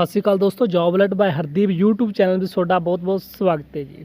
ਸਤਿ ਸ਼੍ਰੀ ਅਕਾਲ ਦੋਸਤੋ, job alert by Hardeep YouTube channel ਤੇ ਤੁਹਾਡਾ ਬਹੁਤ-ਬਹੁਤ ਸਵਾਗਤ ਹੈ ਜੀ।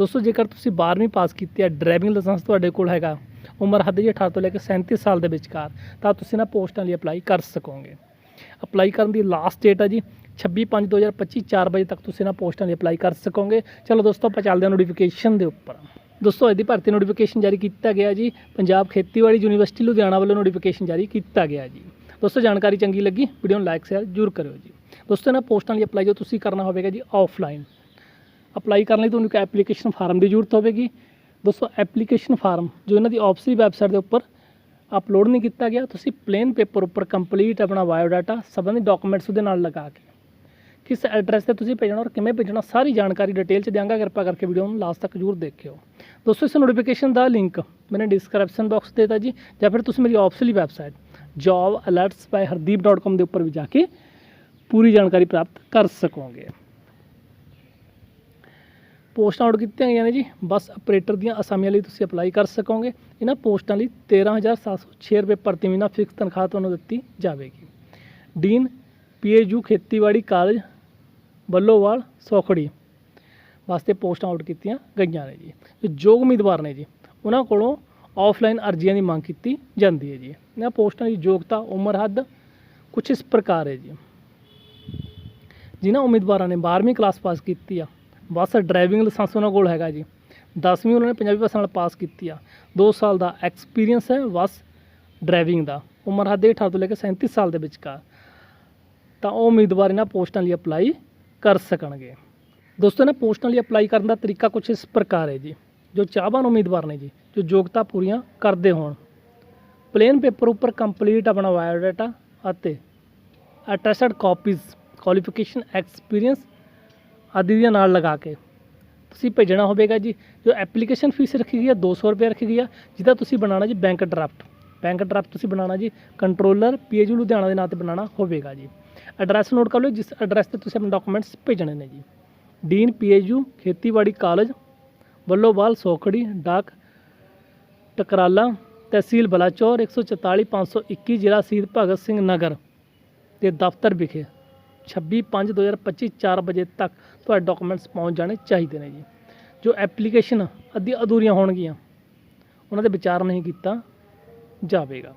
ਦੋਸਤੋ, ਜੇਕਰ ਤੁਸੀਂ 12ਵੀਂ ਪਾਸ ਕੀਤੀ ਹੈ ਡਰਾਈਵਿੰਗ ਲਾਇਸੈਂਸ ਤੁਹਾਡੇ ਕੋਲ ਹੈਗਾ, ਉਮਰ ਹੱਦ ਜੀ 18 ਤੋਂ ਲੈ ਕੇ 37 ਸਾਲ ਦੇ ਵਿਚਕਾਰ, ਤਾਂ ਤੁਸੀਂ ਨਾ ਪੋਸਟਾਂ ਲਈ ਅਪਲਾਈ ਕਰ ਸਕੋਗੇ। ਅਪਲਾਈ ਕਰਨ ਦੀ ਲਾਸਟ ਡੇਟ ਹੈ ਜੀ 26/5/2025 4 ਵਜੇ ਤੱਕ ਤੁਸੀਂ ਨਾ ਪੋਸਟਾਂ ਲਈ ਅਪਲਾਈ ਕਰ ਸਕੋਗੇ। ਚਲੋ ਦੋਸਤੋ, ਆਪਾਂ ਚੱਲਦੇ ਹਾਂ ਨੋਟੀਫਿਕੇਸ਼ਨ ਦੇ ਉੱਪਰ। ਦੋਸਤੋ ਇਹਦੀ ਭਰਤੀ ਨੋਟੀਫਿਕੇਸ਼ਨ ਜਾਰੀ ਕੀਤਾ ਗਿਆ ਜੀ, ਪੰਜਾਬ ਖੇਤੀਬਾੜੀ ਯੂਨੀਵਰਸਿਟੀ ਲੁਧਿਆਣਾ ਵੱਲੋਂ ਨੋਟੀਫਿਕੇਸ਼ਨ ਜਾਰੀ ਕੀਤਾ ਗਿਆ ਜੀ। ਦੋਸਤੋ, ਜਾਣਕਾਰੀ ਚੰਗੀ ਲੱਗੀ ਵੀਡੀਓ ਨੂੰ ਲਾਈਕ ਸ਼ੇਅਰ ਜ਼ਰੂਰ ਕਰਿਓ ਜੀ। ਦੋਸਤੋ, ਇਹਨਾਂ ਪੋਸਟਾਂ ਲਈ ਅਪਲਾਈ ਜੋ ਤੁਸੀਂ ਕਰਨਾ ਹੋਵੇਗਾ ਜੀ ਆਫਲਾਈਨ ਅਪਲਾਈ ਕਰਨ ਲਈ ਤੁਹਾਨੂੰ ਇੱਕ ਐਪਲੀਕੇਸ਼ਨ ਫਾਰਮ ਦੀ ਜ਼ਰੂਰਤ ਹੋਵੇਗੀ। ਦੋਸਤੋ ਐਪਲੀਕੇਸ਼ਨ ਫਾਰਮ ਜੋ ਇਹਨਾਂ ਦੀ ਆਫਸੀ ਵੈਬਸਾਈਟ ਦੇ ਉੱਪਰ ਅਪਲੋਡ ਨਹੀਂ ਕੀਤਾ ਗਿਆ, ਤੁਸੀਂ ਪਲੇਨ ਪੇਪਰ ਉੱਪਰ ਕੰਪਲੀਟ ਆਪਣਾ ਬਾਇਓਡਾਟਾ ਸੰਬੰਧਿਤ ਡਾਕੂਮੈਂਟਸ ਉਹਦੇ ਨਾਲ ਲਗਾ ਕੇ ਕਿਸ ਐਡਰੈਸ ਤੇ ਤੁਸੀਂ ਭੇਜਣਾ ਔਰ ਕਿਵੇਂ ਭੇਜਣਾ, ਸਾਰੀ ਜਾਣਕਾਰੀ ਡਿਟੇਲ ਚ ਦਿਆਂਗਾ। ਕਿਰਪਾ ਕਰਕੇ ਵੀਡੀਓ ਨੂੰ ਲਾਸਟ ਤੱਕ ਜ਼ਰੂਰ ਦੇਖਿਓ। ਦੋਸਤੋ, ਇਸ ਨੋਟੀਫਿਕੇਸ਼ਨ ਦਾ ਲਿੰਕ ਮੈਨੇ ਡਿਸਕ੍ਰਿਪਸ਼ਨ ਬਾਕਸ ਦੇਤਾ ਜੀ, ਜਾਂ ਫਿਰ ਤੁਸੀਂ ਮੇਰੀ ਆਫਸਲੀ ਵੈਬਸਾਈਟ jobalerts.hardeep.com ਦੇ ਉੱਪਰ ਵੀ ਜਾ ਕੇ ਪੂਰੀ ਜਾਣਕਾਰੀ ਪ੍ਰਾਪਤ ਕਰ ਸਕੋਗੇ। ਪੋਸਟਾਂ ਆਊਟ ਕੀਤੀਆਂ ਗਈਆਂ ਨੇ ਜੀ। ਬੱਸ ਆਪਰੇਟਰ ਦੀਆਂ ਅਸਾਮੀਆਂ ਲਈ ਤੁਸੀਂ ਅਪਲਾਈ ਕਰ ਸਕੋਗੇ। ਇਹਨਾਂ ਪੋਸਟਾਂ ਲਈ 13706 ਰੁਪਏ ਪ੍ਰਤੀ ਮਹੀਨਾ ਫਿਕਸ ਤਨਖਾਹ ਤੁਹਾਨੂੰ ਦਿੱਤੀ ਜਾਵੇਗੀ। ਡੀਨ ਪੀਏਯੂ ਖੇਤੀਬਾੜੀ ਕਾਲਜ, ਬੱਲੋਵਾਲ, ਸੋਖੜੀ ਵਾਸਤੇ ਪੋਸਟਾਂ ਆਊਟ ਕੀਤੀਆਂ ਗਈਆਂ ਨੇ ਜੀ। ਯੋਗ ਉਮੀਦਵਾਰ ਨੇ ਜੀ, ਉਹਨਾਂ ਕੋਲੋਂ ਆਫਲਾਈਨ ਅਰਜ਼ੀਆਂ ਦੀ ਮੰਗ ਕੀਤੀ ਜਾਂਦੀ ਹੈ ਜੀ। ਇਹਨਾਂ ਪੋਸਟਾਂ ਦੀ ਯੋਗਤਾ, ਉਮਰ, ਹੱਦ ਕੁਝ ਇਸ ਪ੍ਰਕਾਰ ਹੈ ਜੀ। ਜਿਨ੍ਹਾਂ ਉਮੀਦਵਾਰਾਂ ਨੇ 12ਵੀਂ ਕਲਾਸ ਪਾਸ ਕੀਤੀ ਆ ਬਸ ਡਰਾਈਵਿੰਗ ਲਾਇਸੈਂਸ ਉਹਨਾਂ ਕੋਲ ਹੈਗਾ ਜੀ। 10ਵੀਂ ਉਹਨਾਂ ਨੇ ਪੰਜਾਬੀ ਭਾਸ਼ਾ ਨਾਲ ਪਾਸ ਕੀਤੀ ਆ। 2 ਸਾਲ ਦਾ ਐਕਸਪੀਰੀਅੰਸ ਹੈ ਬਸ ਡਰਾਈਵਿੰਗ ਦਾ। ਉਮਰ ਹੱਦ ਹੈ 18 ਤੋਂ ਲੈ ਕੇ 37 ਸਾਲ ਦੇ ਵਿਚਕਾਰ। ਤਾਂ ਉਹ ਉਮੀਦਵਾਰ ਇਹਨਾਂ ਪੋਸਟਾਂ ਲਈ ਅਪਲਾਈ ਕਰ ਸਕਣਗੇ। ਦੋਸਤੋ, ਇਹਨਾਂ ਪੋਸਟਾਂ ਲਈ ਅਪਲਾਈ ਕਰਨ ਦਾ ਤਰੀਕਾ ਕੁਝ ਇਸ ਪ੍ਰਕਾਰ ਹੈ ਜੀ। ਜੋ ਚਾਹਵਾਨ ਉਮੀਦਵਾਰ ਨੇ ਜੀ, ਜੋ ਯੋਗਤਾ ਪੂਰੀਆਂ ਕਰਦੇ ਹੋਣ। ਪਲੇਨ ਪੇਪਰ ਉੱਪਰ ਕੰਪਲੀਟ ਆਪਣਾ ਬਾਇਓਡਾਟਾ ਅਤੇ ਅਟੈਸਟਡ ਕਾਪੀਜ਼ ਕੁਆਲੀਫਿਕੇਸ਼ਨ ਐਕਸਪੀਰੀਅੰਸ ਆਦਿ ਦੀਆਂ ਨਾਲ ਲਗਾ ਕੇ ਤੁਸੀਂ ਭੇਜਣਾ ਹੋਵੇਗਾ ਜੀ। ਜੋ ਐਪਲੀਕੇਸ਼ਨ ਫੀਸ ਰੱਖੀ ਗਈ ਹੈ 200 ਰੁਪਏ ਰੱਖੀ ਗਈ ਹੈ ਜਿਹਦਾ ਤੁਸੀਂ ਬਣਾਉਣਾ ਜੀ ਬੈਂਕ ਡਰਾਫਟ ਬੈਂਕ ਡਰਾਫਟ ਤੁਸੀਂ ਬਣਾਉਣਾ ਜੀ ਕੰਟਰੋਲਰ ਪੀਏਯੂ ਲੁਧਿਆਣਾ ਦੇ ਨਾਂ ਤੇ ਬਣਾਉਣਾ ਹੋਵੇਗਾ ਜੀ। ਐਡਰੈਸ ਨੋਟ ਕਰ ਲਓ, ਜਿਸ ਐਡਰੈਸ ਤੇ ਤੁਸੀਂ ਆਪਣੇ ਡਾਕੂਮੈਂਟਸ ਭੇਜਣੇ ਨੇ ਜੀ। ਡੀਨ ਪੀਏਯੂ ਖੇਤੀਬਾੜੀ ਕਾਲਜ ਵੱਲੋਵਾਲ, ਸੋਖੜੀ, ਡਾਕ, ਟਕਰਾਲਾ, ਤਹਿਸੀਲ ਬਲਾਚੌਰ 144 521 ਜ਼ਿਲ੍ਹਾ ਸ਼ਹੀਦ ਭਗਤ ਸਿੰਘ ਨਗਰ ਦੇ ਦਫ਼ਤਰ ਵਿਖੇ। 26/5/2025 4 ਵਜੇ ਤੱਕ ਤੁਹਾਡੇ ਡਾਕੂਮੈਂਟਸ ਪਹੁੰਚ ਜਾਣੇ ਚਾਹੀਦੇ ਨੇ ਜੀ। ਜੋ ਐਪਲੀਕੇਸ਼ਨ ਅੱਧੀ ਅਧੂਰੀਆਂ ਹੋਣਗੀਆਂ, ਉਹਨਾਂ ਦੇ ਵਿਚਾਰ ਨਹੀਂ ਕੀਤਾ ਜਾਵੇਗਾ।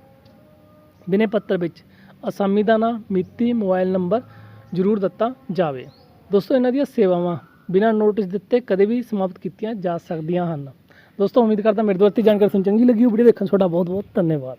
ਬਿਨੇ ਪੱਤਰ ਵਿੱਚ ਅਸਾਮੀ ਦਾ ਨਾਮ ਮਿਤੀ, ਮੋਬਾਈਲ ਨੰਬਰ ਜ਼ਰੂਰ ਦਿੱਤਾ ਜਾਵੇ। ਦੋਸਤੋ, ਇਹਨਾਂ ਦੀਆਂ ਸੇਵਾਵਾਂ ਬਿਨਾਂ ਨੋਟਿਸ ਦਿੱਤੇ ਕਦੇ ਵੀ ਸਮਾਪਤ ਕੀਤੀਆਂ ਜਾ ਸਕਦੀਆਂ ਹਨ। ਦੋਸਤੋ, ਉਮੀਦ ਕਰਦਾ ਮੇਰੇ ਦੁਆਰਾ ਜਾਣਕਾਰੀ ਤੁਹਾਨੂੰ ਚੰਗੀ ਲੱਗੀ ਵੀਡੀਓ ਦੇਖਣ 'ਚ ਤੁਹਾਡਾ ਬਹੁਤ ਬਹੁਤ ਧੰਨਵਾਦ।